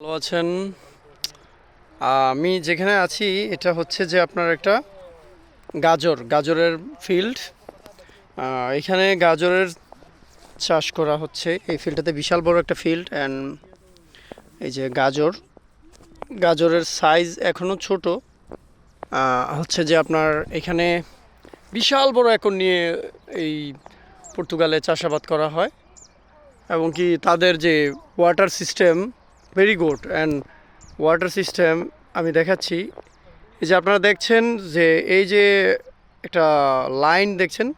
ভালো আছেন? আমি যেখানে আছি, এটা হচ্ছে যে আপনার একটা গাজর, গাজরের ফিল্ড এখানে গাজরের চাষ করা হচ্ছে। এই ফিল্ডটাতে বিশাল বড় একটা ফিল্ড অ্যান্ড এই যে গাজর। গাজরের সাইজ এখনও ছোট। হচ্ছে যে আপনার এখানে বিশাল বড় একর নিয়ে এই পর্তুগালে চাষাবাদ করা হয়। এবং কি তাদের যে water system very good and water system আমি দেখাচ্ছি। এই যে আপনারা দেখছেন যে এই যে একটা লাইন দেখছেন,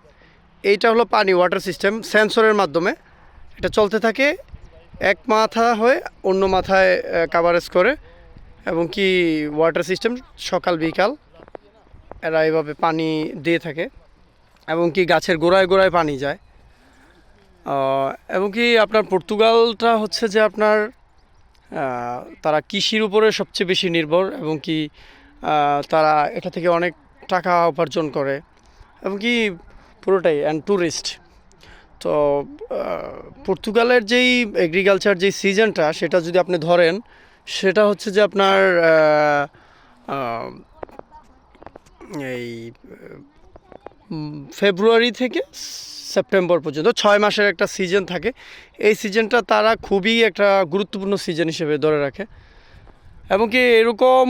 এইটা হলো পানি ওয়াটার সিস্টেম সেন্সরের মাধ্যমে। এটা চলতে থাকে এক মাথা হয়ে অন্য মাথায় কাভারেজ করে। এবং কি ওয়াটার সিস্টেম সকাল, বিকাল এরা এভাবে পানি দিয়ে থাকে। এবং কি গাছের গোড়ায় গোড়ায় পানি যায়। এবং কি আপনার পর্তুগালটা হচ্ছে যে আপনার তারা কৃষির উপরে সবচেয়ে বেশি নির্ভর এবং কি তারা এটা থেকে অনেক টাকা উপার্জন করে এবং কি পুরোটাই অ্যান্ড ট্যুরিস্ট তো পর্তুগালের যেই এগ্রিকালচার যেই সিজনটা সেটা যদি আপনি ধরেন, সেটা হচ্ছে যে আপনার এই ফেব্রুয়ারি থেকে সেপ্টেম্বর পর্যন্ত, ছয় মাসের একটা সিজন থাকে। এই সিজনটা তারা খুবই একটা গুরুত্বপূর্ণ সিজন হিসেবে ধরে রাখে। এবং কি এরকম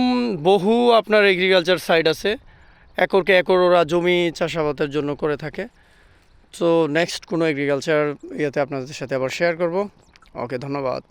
বহু আপনার এগ্রিকালচার সাইড আছে, একরকে একর ওরা জমি চাষাবাদের জন্য করে থাকে। তো নেক্সট কোনো এগ্রিকালচার ইয়েতে আপনাদের সাথে আবার শেয়ার করব। ওকে ধন্যবাদ।